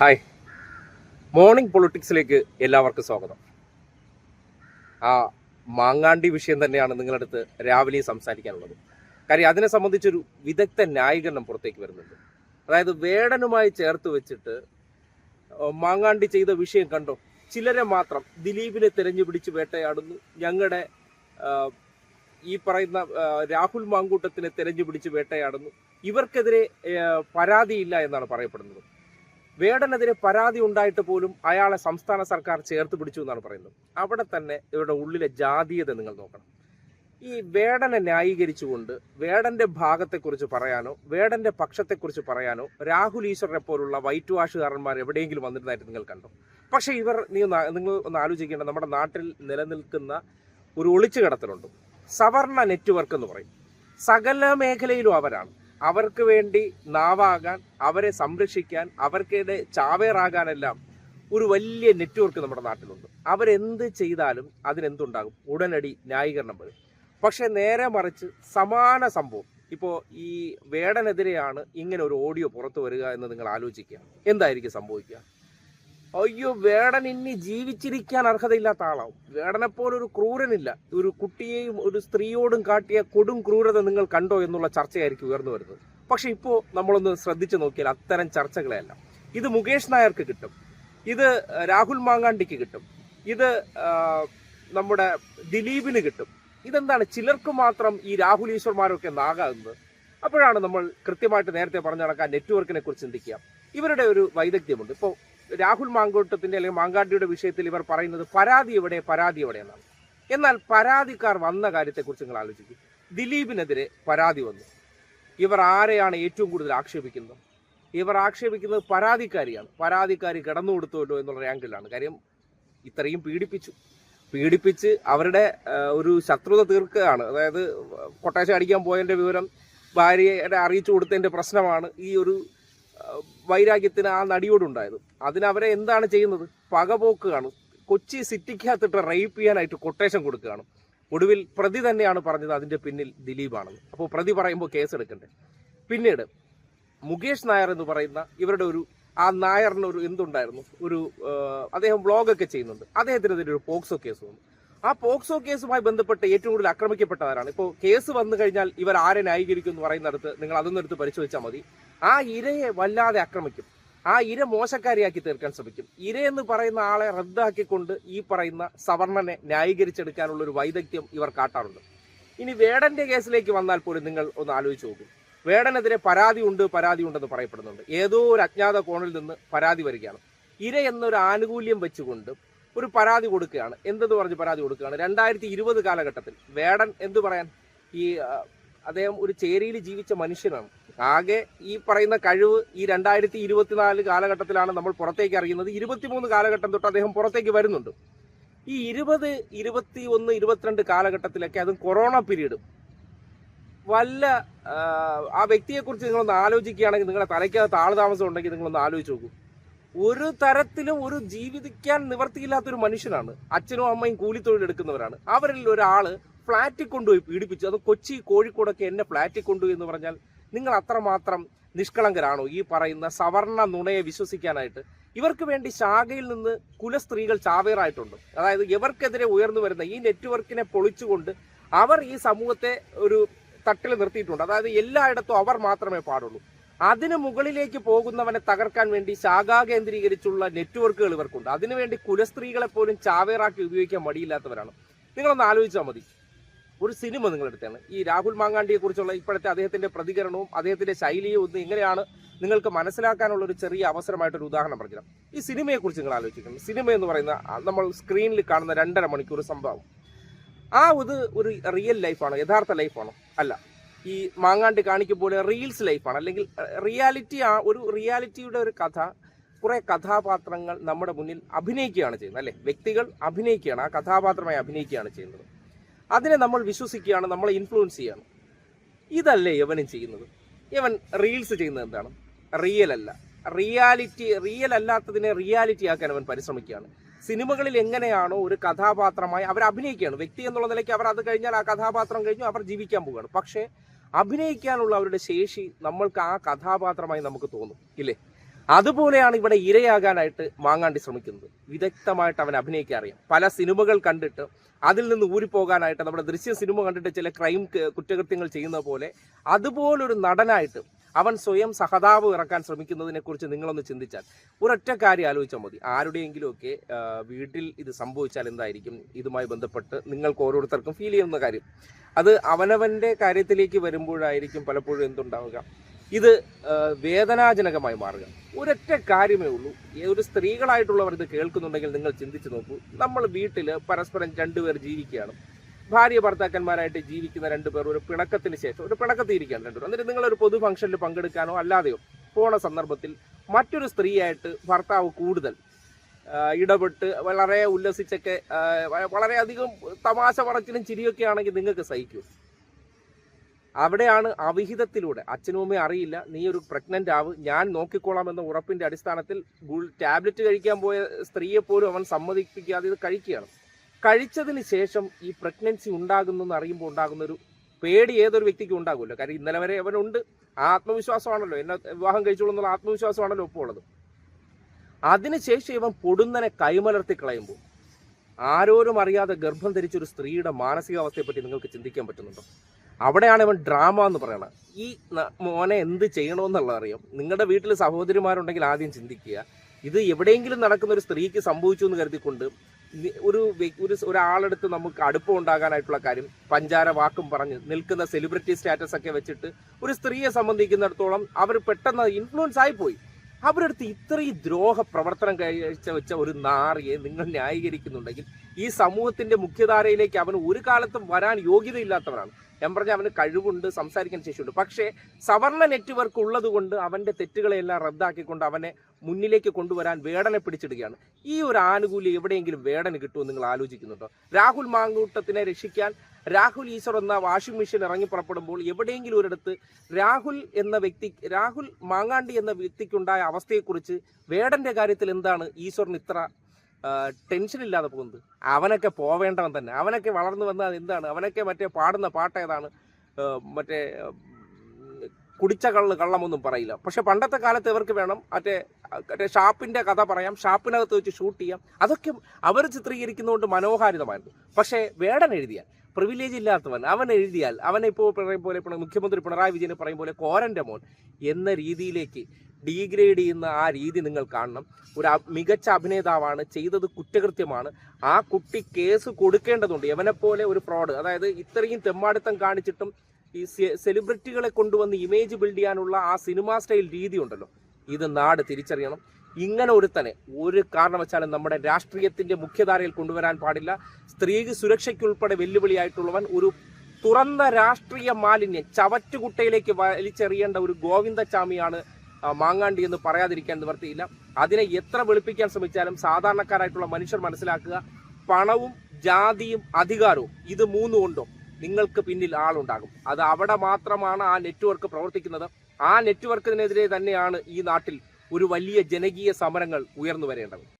Hi. Morning പൊളിറ്റിക്സിലേക്ക് എല്ലാവർക്കും സ്വാഗതം. ആ മാങ്ങാണ്ടി വിഷയം തന്നെയാണ് നിങ്ങളുടെ അടുത്ത് രാവിലെ സംസാരിക്കാനുള്ളത്. കാര്യം അതിനെ സംബന്ധിച്ചൊരു വിദഗ്ധ ന്യായീകരണം പുറത്തേക്ക് വരുന്നുണ്ട്. അതായത് വേടനുമായി ചേർത്ത് വെച്ചിട്ട് മാങ്ങാണ്ടി ചെയ്ത വിഷയം കണ്ടോ? ചിലരെ മാത്രം ദിലീപിനെ തിരഞ്ഞു പിടിച്ച് വേട്ടയാടുന്നു. ഞങ്ങളുടെ ഈ പറയുന്ന രാഹുൽ മാങ്കൂട്ടത്തിനെ തിരഞ്ഞു പിടിച്ച് വേട്ടയാടുന്നു. ഇവർക്കെതിരെ പരാതിയില്ല എന്നാണ് പറയപ്പെടുന്നത്. വേടനെതിരെ പരാതി ഉണ്ടായിട്ട് പോലും അയാളെ സംസ്ഥാന സർക്കാർ ചേർത്ത് പിടിച്ചു എന്നാണ് പറയുന്നത്. അവിടെ തന്നെ ഇവരുടെ ഉള്ളിലെ ജാതീയത നിങ്ങൾ നോക്കണം. ഈ വേടനെ ന്യായീകരിച്ചുകൊണ്ട് വേടന്റെ ഭാഗത്തെക്കുറിച്ച് പറയാനോ വേടന്റെ പക്ഷത്തെക്കുറിച്ച് പറയാനോ രാഹുൽ ഈശ്വരനെ പോലുള്ള വൈറ്റ് വാഷുകാരന്മാർ എവിടെയെങ്കിലും വന്നിരുന്നതായിട്ട് നിങ്ങൾ കണ്ടോ? പക്ഷേ ഇവർ നീ നിങ്ങൾ ഒന്ന് ആലോചിക്കേണ്ട നമ്മുടെ നാട്ടിൽ നിലനിൽക്കുന്ന ഒരു ഒളിച്ചു കടത്തലുണ്ട് സവർണ നെറ്റ്വർക്ക് എന്ന് പറയും. സകല മേഖലയിലും അവരാണ്. അവർക്ക് വേണ്ടി നാവാകാൻ അവരെ സംരക്ഷിക്കാൻ അവർക്കിടെ ചാവേറാകാനെല്ലാം ഒരു വലിയ നെറ്റ്വർക്ക് നമ്മുടെ നാട്ടിലുണ്ട്. അവരെന്ത് ചെയ്താലും അതിനെന്തുണ്ടാകും? ഉടനടി ന്യായീകരണം വരും. പക്ഷേ നേരെ മറിച്ച് സമാന സംഭവം. ഇപ്പോൾ ഈ വേടനെതിരെയാണ് ഇങ്ങനെ ഒരു ഓഡിയോ പുറത്തു വരിക എന്ന് നിങ്ങൾ ആലോചിക്കുക. എന്തായിരിക്കും സംഭവിക്കുക? അയ്യോ വേടൻ ഇനി ജീവിച്ചിരിക്കാൻ അർഹതയില്ലാത്ത ആളാവും. വേടനെ ഒരു ക്രൂരനില്ല. ഒരു കുട്ടിയെയും ഒരു സ്ത്രീയോടും കാട്ടിയ കൊടും ക്രൂരത നിങ്ങൾ കണ്ടോ എന്നുള്ള ചർച്ചയായിരിക്കും ഉയർന്നു വരുന്നത്. പക്ഷെ ഇപ്പോൾ നമ്മളൊന്ന് ശ്രദ്ധിച്ചു നോക്കിയാൽ അത്തരം ചർച്ചകളെയല്ല. ഇത് മുകേഷ് നായർക്ക് കിട്ടും. ഇത് രാഹുൽ മാങ്ങാണ്ടിക്ക് കിട്ടും. ഇത് നമ്മുടെ ദിലീപിന് കിട്ടും. ഇതെന്താണ്? ചിലർക്ക് മാത്രം ഈ രാഹുൽ ഈശ്വർമാരൊക്കെ നാകാകുന്നത് അപ്പോഴാണ് നമ്മൾ കൃത്യമായിട്ട് നേരത്തെ പറഞ്ഞ ആ നെറ്റ്വർക്കിനെ കുറിച്ച് ചിന്തിക്കുക. ഇവരുടെ ഒരു വൈദഗ്ധ്യമുണ്ട്. ഇപ്പോൾ രാഹുൽ മാങ്കോട്ടത്തിന്റെ അല്ലെങ്കിൽ മാങ്കാട്ടിയുടെ വിഷയത്തിൽ ഇവർ പറയുന്നത് പരാതി എവിടെ പരാതി എവിടെ എന്നാണ് എന്നാൽ പരാതിക്കാർ വന്ന കാര്യത്തെക്കുറിച്ച് നിങ്ങൾ ആലോചിക്കും. ദിലീപിനെതിരെ പരാതി വന്നു. ഇവർ ആരെയാണ് ഏറ്റവും കൂടുതൽ ആക്ഷേപിക്കുന്നത്? ഇവർ ആക്ഷേപിക്കുന്നത് പരാതിക്കാരിയാണ്. പരാതിക്കാരി കിടന്നു കൊടുത്തുവല്ലോ എന്നുള്ള ആംഗിളിലാണ് കാര്യം ഇത്രയും പീഡിപ്പിച്ചു. പീഡിപ്പിച്ച് അവരുടെ ഒരു ശത്രുത തീർക്കുകയാണ്. അതായത് കൊട്ടേഷൻ അടിക്കാൻ പോയതിന്റെ വിവരം ഭാര്യയെ അറിയിച്ചു കൊടുത്തതിന്റെ പ്രശ്നമാണ് ഈ ഒരു വൈരാഗ്യത്തിന് ആ നടിയോടുണ്ടായത്. അതിനവരെ എന്താണ് ചെയ്യുന്നത്? പകപോക്കുകയാണ് കൊച്ചി സിറ്റിക്കകത്തിട്ട് റേപ്പ് ചെയ്യാനായിട്ട് കൊട്ടേഷൻ കൊടുക്കുകയാണ്. ഒടുവിൽ പ്രതി തന്നെയാണ് പറഞ്ഞത് അതിന്റെ പിന്നിൽ ദിലീപാണെന്ന്. അപ്പോൾ പ്രതി പറയുമ്പോൾ കേസെടുക്കണ്ടേ? പിന്നീട് മുകേഷ് നായർ എന്ന് പറയുന്ന ഇവരുടെ ഒരു ആ നായറിന് ഒരു എന്തുണ്ടായിരുന്നു? ഒരു അദ്ദേഹം വ്ളോഗൊക്കെ ചെയ്യുന്നുണ്ട്. അദ്ദേഹത്തിനെതിരെ ഒരു പോക്സോ കേസ് വന്നു. ആ പോക്സോ കേസുമായി ബന്ധപ്പെട്ട് ഏറ്റവും കൂടുതൽ ആക്രമിക്കപ്പെട്ടവരാണ്. ഇപ്പോൾ കേസ് വന്നു കഴിഞ്ഞാൽ ഇവർ ആരെ ന്യായീകരിക്കും എന്ന് പറയുന്നിടത്ത് നിങ്ങൾ അതൊന്നെടുത്ത് പരിശോധിച്ചാൽ മതി. ആ ഇരയെ വല്ലാതെ ആക്രമിക്കും. ആ ഇര മോശക്കാരിയാക്കി തീർക്കാൻ ശ്രമിക്കും. ഇര എന്ന് പറയുന്ന ആളെ റദ്ദാക്കിക്കൊണ്ട് ഈ പറയുന്ന സവർണനെ ന്യായീകരിച്ചെടുക്കാനുള്ള ഒരു വൈദഗ്ധ്യം ഇവർ കാട്ടാറുണ്ട്. ഇനി വേടന്റെ കേസിലേക്ക് വന്നാൽ പോലും നിങ്ങൾ ഒന്ന് ആലോചിച്ച് നോക്കും. വേടനെതിരെ പരാതി ഉണ്ട് പരാതി ഉണ്ടെന്ന് പറയപ്പെടുന്നുണ്ട്. ഏതോ ഒരു അജ്ഞാത കോണിൽ നിന്ന് പരാതി വരികയാണ്. ഇര എന്നൊരു ആനുകൂല്യം വെച്ചുകൊണ്ട് ഒരു പരാതി കൊടുക്കുകയാണ്. എന്തെന്ന് പറഞ്ഞ് പരാതി കൊടുക്കുകയാണ്? രണ്ടായിരത്തി ഇരുപത് കാലഘട്ടത്തിൽ വേടൻ എന്തു പറയാൻ? ഈ അദ്ദേഹം ഒരു ചേരിയിൽ ജീവിച്ച മനുഷ്യനാണ്. ആകെ ഈ പറയുന്ന കഴിവ് ഈ രണ്ടായിരത്തി ഇരുപത്തിനാല് കാലഘട്ടത്തിലാണ് നമ്മൾ പുറത്തേക്ക് അറിയുന്നത് ഇരുപത്തിമൂന്ന് കാലഘട്ടം തൊട്ട് അദ്ദേഹം പുറത്തേക്ക് വരുന്നുണ്ട്. ഈ ഇരുപത് ഇരുപത്തി ഒന്ന് ഇരുപത്തിരണ്ട് കാലഘട്ടത്തിലൊക്കെ അതും കൊറോണ പീരീഡ്. വല്ല ആ, വ്യക്തിയെക്കുറിച്ച് നിങ്ങളൊന്ന് ആലോചിക്കുകയാണെങ്കിൽ നിങ്ങളുടെ തലയ്ക്കകത്ത് താളതാമസം താമസം ഉണ്ടെങ്കിൽ നിങ്ങളൊന്ന് ആലോചിച്ച് നോക്കൂ. ഒരു തരത്തിലും ഒരു ജീവിക്കാൻ നിവർത്തിയില്ലാത്തൊരു മനുഷ്യനാണ്. അച്ഛനും അമ്മയും കൂലിത്തൊഴിൽ എടുക്കുന്നവരാണ്. അവരിൽ ഒരാൾ ഫ്ളാറ്റിൽ കൊണ്ടുപോയി പീഡിപ്പിച്ചു. അത് കൊച്ചി കോഴിക്കോടൊക്കെ എന്നെ ഫ്ളാറ്റിൽ കൊണ്ടുപോയി എന്ന് പറഞ്ഞാൽ നിങ്ങൾ അത്രമാത്രം നിഷ്കളങ്കരാണോ? ഈ പറയുന്ന സവർണ നുണയെ വിശ്വസിക്കാനായിട്ട്. ഇവർക്ക് വേണ്ടി ശാഖയിൽ നിന്ന് കുലസ്ത്രീകൾ ചാവേറായിട്ടുണ്ട്. അതായത് ഇവർക്കെതിരെ ഉയർന്നു വരുന്ന ഈ നെറ്റ്വർക്കിനെ പൊളിച്ചുകൊണ്ട് അവർ ഈ സമൂഹത്തെ ഒരു തട്ടിൽ നിർത്തിയിട്ടുണ്ട്. അതായത് എല്ലായിടത്തും അവർ മാത്രമേ പാടുള്ളൂ. അതിനു മുകളിലേക്ക് പോകുന്നവനെ തകർക്കാൻ വേണ്ടി ശാഖാ കേന്ദ്രീകരിച്ചുള്ള നെറ്റ്വർക്കുകൾ ഇവർക്കുണ്ട്. അതിനുവേണ്ടി കുലസ്ത്രീകളെ പോലും ചാവേറാക്കി ഉപയോഗിക്കാൻ മടിയില്ലാത്തവരാണ്. നിങ്ങളൊന്ന് ആലോചിച്ചാൽ മതി. ഒരു സിനിമ നിങ്ങൾ എടുത്താണ് ഈ രാഹുൽ മാങ്ങാണ്ടിയെ കുറിച്ചുള്ള ഇപ്പോഴത്തെ അദ്ദേഹത്തിന്റെ പ്രതികരണവും അദ്ദേഹത്തിന്റെ ശൈലിയും ഒന്ന് എങ്ങനെയാണ് നിങ്ങൾക്ക് മനസ്സിലാക്കാനുള്ള ഒരു ചെറിയ അവസരമായിട്ടൊരു ഉദാഹരണം പറഞ്ഞു ഈ സിനിമയെ കുറിച്ച് നിങ്ങൾ ആലോചിക്കണം സിനിമ എന്ന് പറയുന്ന നമ്മൾ സ്ക്രീനിൽ കാണുന്ന രണ്ടര മണിക്കൂർ സംഭവം. ആ ഇത് ഒരു റിയൽ ലൈഫാണ് യഥാർത്ഥ ലൈഫാണോ അല്ല ഈ മാങ്ങാണ്ടി കാണിക്കുമ്പോൾ റീൽസ് ലൈഫാണ് അല്ലെങ്കിൽ റിയാലിറ്റി ആ ഒരു റിയാലിറ്റിയുടെ ഒരു കഥ കുറെ കഥാപാത്രങ്ങൾ നമ്മുടെ മുന്നിൽ അഭിനയിക്കുകയാണ് ചെയ്യുന്നത്. അല്ലെ? വ്യക്തികൾ അഭിനയിക്കുകയാണ് ആ കഥാപാത്രമായി അഭിനയിക്കുകയാണ് ചെയ്യുന്നത്. അതിനെ നമ്മൾ വിശ്വസിക്കുകയാണ് നമ്മളെ ഇൻഫ്ലുവൻസ് ചെയ്യാണ്. ഇതല്ലേ യവനും ചെയ്യുന്നത്? ഇവൻ റീൽസ് ചെയ്യുന്നത് എന്താണ്? റിയൽ അല്ല. റിയാലിറ്റി റിയൽ അല്ലാത്തതിനെ റിയാലിറ്റി ആക്കാൻ അവൻ പരിശ്രമിക്കുകയാണ്. സിനിമകളിൽ എങ്ങനെയാണോ ഒരു കഥാപാത്രമായി അവർ അഭിനയിക്കുകയാണ്. വ്യക്തി എന്നുള്ള നിലയ്ക്ക് അവർ അത് കഴിഞ്ഞാൽ ആ കഥാപാത്രം കഴിഞ്ഞു അവർ ജീവിക്കാൻ പോവുകയാണ്. പക്ഷേ അഭിനയിക്കാനുള്ള അവരുടെ ശേഷി നമ്മൾക്ക് ആ കഥാപാത്രമായി നമുക്ക് തോന്നും ഇല്ലേ? അതുപോലെയാണ് ഇവിടെ ഇരയാകാനായിട്ട് മാങ്ങാണ്ടി ശ്രമിക്കുന്നത്. വിദഗ്ധമായിട്ട് അവൻ അഭിനയിക്കാൻ അറിയാം. പല സിനിമകൾ കണ്ടിട്ട് അതിൽ നിന്ന് ഊരിപ്പോകാനായിട്ട് നമ്മുടെ ദൃശ്യ സിനിമ കണ്ടിട്ട് ചില ക്രൈം കുറ്റകൃത്യങ്ങൾ ചെയ്യുന്ന പോലെ അതുപോലൊരു നടനായിട്ട് അവൻ സ്വയം സഹതാപം ഇറക്കാൻ ശ്രമിക്കുന്നതിനെക്കുറിച്ച് നിങ്ങളൊന്ന് ചിന്തിച്ചാൽ ഒരൊറ്റ കാര്യം ആലോചിച്ചാൽ മതി. ആരുടെയെങ്കിലുമൊക്കെ വീട്ടിൽ ഇത് സംഭവിച്ചാൽ എന്തായിരിക്കും? ഇതുമായി ബന്ധപ്പെട്ട് നിങ്ങൾക്ക് ഓരോരുത്തർക്കും ഫീൽ ചെയ്യുന്ന കാര്യം. അത് അവനവന്റെ കാര്യത്തിലേക്ക് വരുമ്പോഴായിരിക്കും പലപ്പോഴും എന്തുണ്ടാവുക? ഇത് വേദനാജനകമായി മാറുക. ഒരൊറ്റ കാര്യമേ ഉള്ളൂ. ഒരു സ്ത്രീകളായിട്ടുള്ളവർ ഇത് കേൾക്കുന്നുണ്ടെങ്കിൽ നിങ്ങൾ ചിന്തിച്ചു നോക്കൂ. നമ്മൾ വീട്ടിൽ പരസ്പരം രണ്ടുപേർ ജീവിക്കുകയാണ്. ഭാര്യ ഭർത്താക്കന്മാരായിട്ട് ജീവിക്കുന്ന രണ്ടുപേർ ഒരു പിണക്കത്തിന് ശേഷം ഒരു പിണക്കത്തിൽ ഇരിക്കുകയാണ് രണ്ടുപേർ എന്നിട്ട് നിങ്ങളൊരു പൊതു ഫംഗ്ഷനിൽ പങ്കെടുക്കാനോ അല്ലാതെയോ പോണ സന്ദർഭത്തിൽ മറ്റൊരു സ്ത്രീയായിട്ട് ഭർത്താവ് കൂടുതൽ ഇടപെട്ട് വളരെ ഉല്ലസിച്ചൊക്കെ വളരെയധികം തമാശ പറച്ചിലും ചിരിയൊക്കെ ആണെങ്കിൽ നിങ്ങൾക്ക് സഹിക്കൂ. അവിടെയാണ് അവിഹിതത്തിലൂടെ. അച്ഛനും അമ്മയും അറിയില്ല. നീ ഒരു പ്രഗ്നന്റ് ആവ്. ഞാൻ നോക്കിക്കോളാം എന്ന ഉറപ്പിന്റെ അടിസ്ഥാനത്തിൽ ടാബ്ലറ്റ് കഴിക്കാൻ പോയ സ്ത്രീയെ പോലും അവൻ സമ്മതിപ്പിക്കാതെ ഇത് കഴിക്കുകയാണ്. കഴിച്ചതിന് ശേഷം ഈ പ്രഗ്നൻസി ഉണ്ടാകുന്നു എന്ന് അറിയുമ്പോൾ ഉണ്ടാകുന്ന ഒരു പേടി ഏതൊരു വ്യക്തിക്കും ഉണ്ടാകുമല്ലോ. കാര്യം ഇന്നലെ വരെ അവനുണ്ട്. ആ ആത്മവിശ്വാസമാണല്ലോ. എന്നെ വിവാഹം കഴിച്ചോളൂ എന്നുള്ള ആത്മവിശ്വാസമാണല്ലോ ഇപ്പോൾ ഉള്ളത് അതിനുശേഷം ഇവൻ പൊടുന്നനെ കൈമലർത്തി കളയുമ്പോൾ ആരോരും അറിയാതെ ഗർഭം ധരിച്ചൊരു സ്ത്രീയുടെ മാനസികാവസ്ഥയെപ്പറ്റി നിങ്ങൾക്ക് ചിന്തിക്കാൻ പറ്റുന്നുണ്ടോ? അവിടെയാണ് ഇവൻ ഡ്രാമ എന്ന് പറയുന്നത് ഈ മോനെ എന്ത് ചെയ്യണമെന്നുള്ളത് അറിയാം. നിങ്ങളുടെ വീട്ടിൽ സഹോദരിമാരുണ്ടെങ്കിൽ ആദ്യം ചിന്തിക്കുക. ഇത് എവിടെയെങ്കിലും നടക്കുന്ന ഒരു സ്ത്രീക്ക് സംഭവിച്ചു എന്ന് കരുതിക്കൊണ്ട് ഒരു ഒരു ഒരാളെടുത്ത് നമുക്ക് അടുപ്പം ഉണ്ടാകാനായിട്ടുള്ള കാര്യം പഞ്ചാര വാക്കും പറഞ്ഞ് നിൽക്കുന്ന സെലിബ്രിറ്റി സ്റ്റാറ്റസ് ഒക്കെ വെച്ചിട്ട് ഒരു സ്ത്രീയെ സംബന്ധിക്കുന്നിടത്തോളം അവർ പെട്ടെന്ന് ഇൻഫ്ലുവൻസ് ആയിപ്പോയി അവരടുത്ത് ഇത്രയും ദ്രോഹ പ്രവർത്തനം കഴിച്ച വെച്ച ഒരു നാറിയെ നിങ്ങൾ ന്യായീകരിക്കുന്നുണ്ടെങ്കിൽ ഈ സമൂഹത്തിന്റെ മുഖ്യധാരയിലേക്ക് അവന് ഒരു കാലത്തും വരാൻ യോഗ്യതയില്ലാത്തവനാണ്. ഞാൻ പറഞ്ഞ അവന് കഴിവുണ്ട് സംസാരിക്കാൻ ശേഷിയുണ്ട്. പക്ഷേ സവർണ നെറ്റ്വർക്ക് ഉള്ളതുകൊണ്ട് അവന്റെ തെറ്റുകളെല്ലാം റദ്ദാക്കിക്കൊണ്ട് അവനെ മുന്നിലേക്ക് കൊണ്ടുവരാൻ വേടനെ പിടിച്ചിടുകയാണ്. ഈ ഒരു ആനുകൂല്യം എവിടെയെങ്കിലും വേടന് കിട്ടുമെന്ന് നിങ്ങൾ ആലോചിക്കുന്നുണ്ടോ? രാഹുൽ മാങ്കൂട്ടത്തിനെ രക്ഷിക്കാൻ രാഹുൽ ഈശ്വർ എന്ന വാഷിംഗ് മെഷീൻ ഇറങ്ങി പുറപ്പെടുമ്പോൾ എവിടെയെങ്കിലും ഒരിടത്ത് രാഹുൽ എന്ന വ്യക്തി രാഹുൽ മാങ്ങാണ്ടി എന്ന വ്യക്തിക്കുണ്ടായ അവസ്ഥയെക്കുറിച്ച് വേടന്റെ കാര്യത്തിൽ എന്താണ് ഈശ്വറിന് ഇത്ര ടെൻഷൻ ഇല്ലാതെ പോകുന്നത്? അവനൊക്കെ പോവേണ്ടവൻ തന്നെ. അവനൊക്കെ വളർന്നു വന്നാൽ എന്താണ്? അവനൊക്കെ മറ്റേ പാടുന്ന പാട്ട് ഏതാണ്? മറ്റേ കുടിച്ച കള്ള് കള്ളമൊന്നും പറയില്ല. പക്ഷെ പണ്ടത്തെ കാലത്ത് ഇവർക്ക് വേണം മറ്റേ മറ്റേ ഷാപ്പിന്റെ കഥ പറയാം ഷാപ്പിനകത്ത് വെച്ച് ഷൂട്ട് ചെയ്യാം. അതൊക്കെ അവർ ചിത്രീകരിക്കുന്നതുകൊണ്ട് മനോഹാരിതമായിരുന്നു. പക്ഷേ വേടൻ എഴുതിയാൽ പ്രിവിലേജ് ഇല്ലാത്തവൻ അവൻ എഴുതിയാൽ അവനെ ഇപ്പോൾ പറയും പോലെ മുഖ്യമന്ത്രി പിണറായി വിജയനെ പറയും പോലെ കോരന്റെ മോൻ എന്ന രീതിയിലേക്ക് ഡീഗ്രേഡ് ചെയ്യുന്ന ആ രീതി നിങ്ങൾ കാണണം. ഒരു മികച്ച അഭിനേതാവാണ് ചെയ്തത് കുറ്റകൃത്യമാണ്. ആ കുട്ടി കേസ് കൊടുക്കേണ്ടതുണ്ട്. എവനെപ്പോലെ ഒരു ഫ്രോഡ് അതായത് ഇത്രയും തെമ്മാടിത്തം കാണിച്ചിട്ടും ഈ സെലിബ്രിറ്റികളെ കൊണ്ടുവന്ന് ഇമേജ് ബിൽഡ് ചെയ്യാനുള്ള ആ സിനിമാ സ്റ്റൈൽ രീതി ഉണ്ടല്ലോ ഇത് നാട് തിരിച്ചറിയണം. ഇങ്ങനെ ഒരുത്തനെ ഒരു കാരണവശാലും നമ്മുടെ രാഷ്ട്രീയത്തിന്റെ മുഖ്യധാരയിൽ കൊണ്ടുവരാൻ പാടില്ല. സ്ത്രീ സുരക്ഷയ്ക്കുൾപ്പെടെ വെല്ലുവിളിയായിട്ടുള്ളവൻ ഒരു തുറന്ന രാഷ്ട്രീയ മാലിന്യം ചവറ്റുകുട്ടയിലേക്ക് വലിച്ചെറിയേണ്ട ഒരു ഗോവിന്ദചാമിയാണ് മാങ്ങാണ്ടി എന്ന് പറയാതിരിക്കാൻ നിവർത്തിയില്ല. അതിനെ എത്ര വെളുപ്പിക്കാൻ ശ്രമിച്ചാലും സാധാരണക്കാരായിട്ടുള്ള മനുഷ്യർ മനസ്സിലാക്കുക പണവും ജാതിയും അധികാരവും ഇത് മൂന്നും കൊണ്ടോ നിങ്ങൾക്ക് പിന്നിൽ ആളുണ്ടാകും. അത് അവിടെ മാത്രമാണ് ആ നെറ്റ്വർക്ക് പ്രവർത്തിക്കുന്നത്. ആ നെറ്റ്വർക്കിനെതിരെ തന്നെയാണ് ഈ നാട്ടിൽ ഒരു വലിയ ജനകീയ സമരങ്ങൾ ഉയർന്നു വരേണ്ടത്.